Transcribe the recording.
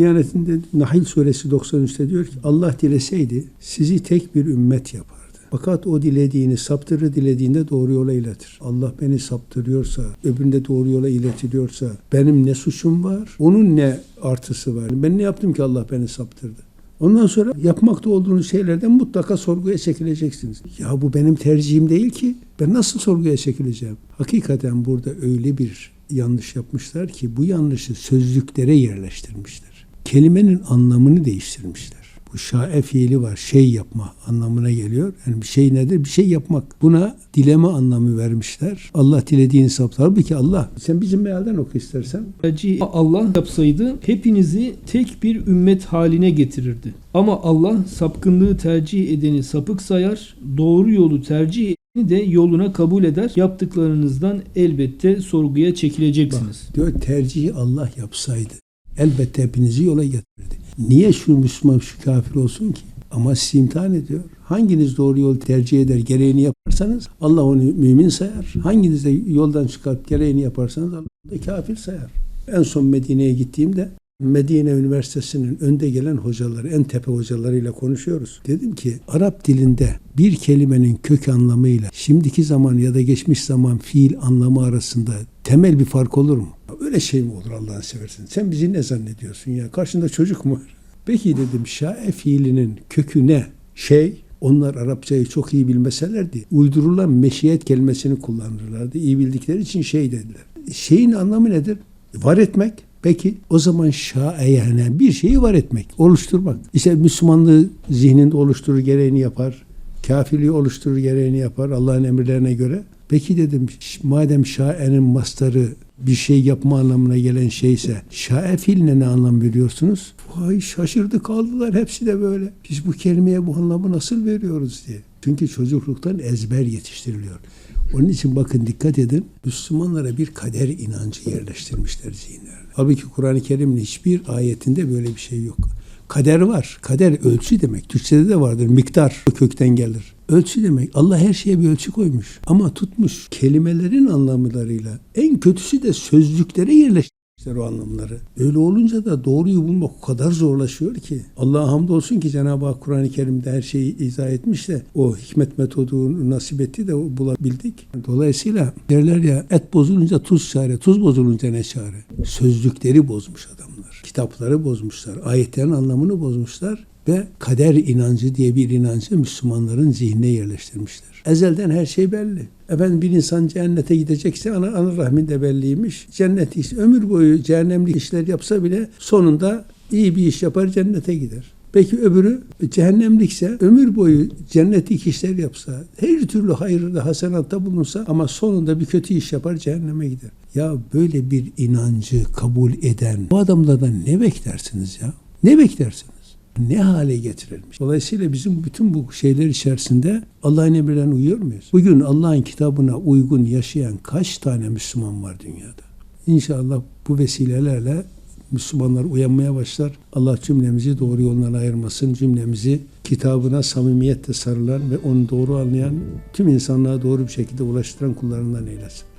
Diyanetinde Nahil suresi 93'te diyor ki Allah dileseydi sizi tek bir ümmet yapardı. Fakat o dilediğini saptırır dilediğinde doğru yola iletir. Allah beni saptırıyorsa, öbüründe doğru yola iletiliyorsa benim ne suçum var? Onun ne artısı var? Ben ne yaptım ki Allah beni saptırdı? Ondan sonra yapmakta olduğunuz şeylerden mutlaka sorguya çekileceksiniz. Ya bu benim tercihim değil ki. Ben nasıl sorguya çekileceğim? Hakikaten burada öyle bir yanlış yapmışlar ki bu yanlışı sözlüklere yerleştirmişler. Kelimenin anlamını değiştirmişler. Bu şae fiili var. Şey yapma anlamına geliyor. Yani bir şey nedir? Bir şey yapmak. Buna dileme anlamı vermişler. Allah dilediğini saptar. Halbuki Allah. Sen bizim mealden oku istersen. Allah yapsaydı hepinizi tek bir ümmet haline getirirdi. Ama Allah sapkınlığı tercih edeni sapık sayar, doğru yolu tercih de yoluna kabul eder. Yaptıklarınızdan elbette sorguya çekileceksiniz. Diyor tercihi Allah yapsaydı. Elbette hepinizi yola getirirdi. Niye şu Müslüman şu kafir olsun ki? Ama sizi imtihan ediyor. Hanginiz doğru yolu tercih eder, gereğini yaparsanız Allah onu mümin sayar. Hanginiz de yoldan çıkarıp gereğini yaparsanız Allah da kafir sayar. En son Medine'ye gittiğimde Medine Üniversitesi'nin önde gelen hocaları, en tepe hocalarıyla konuşuyoruz. Dedim ki Arap dilinde bir kelimenin kök anlamıyla şimdiki zaman ya da geçmiş zaman fiil anlamı arasında temel bir fark olur mu? Öyle şey mi olur Allah'ını seversen? Sen bizi ne zannediyorsun ya? Karşında çocuk mu var? Peki dedim şae fiilinin kökü ne? Şey, onlar Arapçayı çok iyi bilmeselerdi. Uydurulan meşiyet kelimesini kullanırlardı. İyi bildikleri için şey dediler. Şeyin anlamı nedir? Var etmek. Peki o zaman şae yani bir şeyi var etmek, oluşturmak. İşte Müslümanlığı zihninde oluşturur, gereğini yapar. Kafirliği oluşturur, gereğini yapar Allah'ın emirlerine göre. Peki dedim madem şaenin mastarı bir şey yapma anlamına gelen şeyse şae fiiline ne anlam veriyorsunuz? Vay şaşırdı kaldılar hepsi de böyle. Biz bu kelimeye bu anlamı nasıl veriyoruz diye. Çünkü çocukluktan ezber yetiştiriliyor. Onun için bakın dikkat edin. Müslümanlara bir kader inancı yerleştirmişler zihinlerine. Halbuki Kur'an-ı Kerim'in hiçbir ayetinde böyle bir şey yok. Kader var. Kader ölçü demek. Türkçede de vardır. Miktar kökten gelir. Ölçü demek. Allah her şeye bir ölçü koymuş. Ama tutmuş kelimelerin anlamlarıyla en kötüsü de sözlüklere yerleştirmişler o anlamları. Öyle olunca da doğruyu bulmak o kadar zorlaşıyor ki. Allah'a hamdolsun ki Cenab-ı Hak Kur'an-ı Kerim'de her şeyi izah etmiş de o hikmet metodu nasip etti de bulabildik. Dolayısıyla derler ya et bozulunca tuz çare, tuz bozulunca ne çare? Sözlükleri bozmuş adamlar. Kitapları bozmuşlar. Ayetlerin anlamını bozmuşlar ve kader inancı diye bir inancı Müslümanların zihnine yerleştirmişler. Ezelden her şey belli. Efendim bir insan cennete gidecekse ana, ana rahminde belliymiş. Cennet işte ömür boyu cehennemlik işler yapsa bile sonunda iyi bir iş yapar cennete gider. Peki öbürü cehennemlikse ömür boyu cennetlik işler yapsa, her türlü hayırda hasenatta bulunsa ama sonunda bir kötü iş yapar cehenneme gider. Ya böyle bir inancı kabul eden bu adamlardan ne beklersiniz ya? Ne beklersiniz? ne hale getirilmiş. Dolayısıyla bizim bütün bu şeyler içerisinde Allah'ın emirlerine uyuyor muyuz? Bugün Allah'ın kitabına uygun yaşayan kaç tane Müslüman var dünyada? İnşallah bu vesilelerle Müslümanlar uyanmaya başlar. Allah cümlemizi doğru yoldan ayırmasın. Cümlemizi kitabına samimiyetle sarılan ve onu doğru anlayan, tüm insanlığa doğru bir şekilde ulaştıran kullarından eylesin.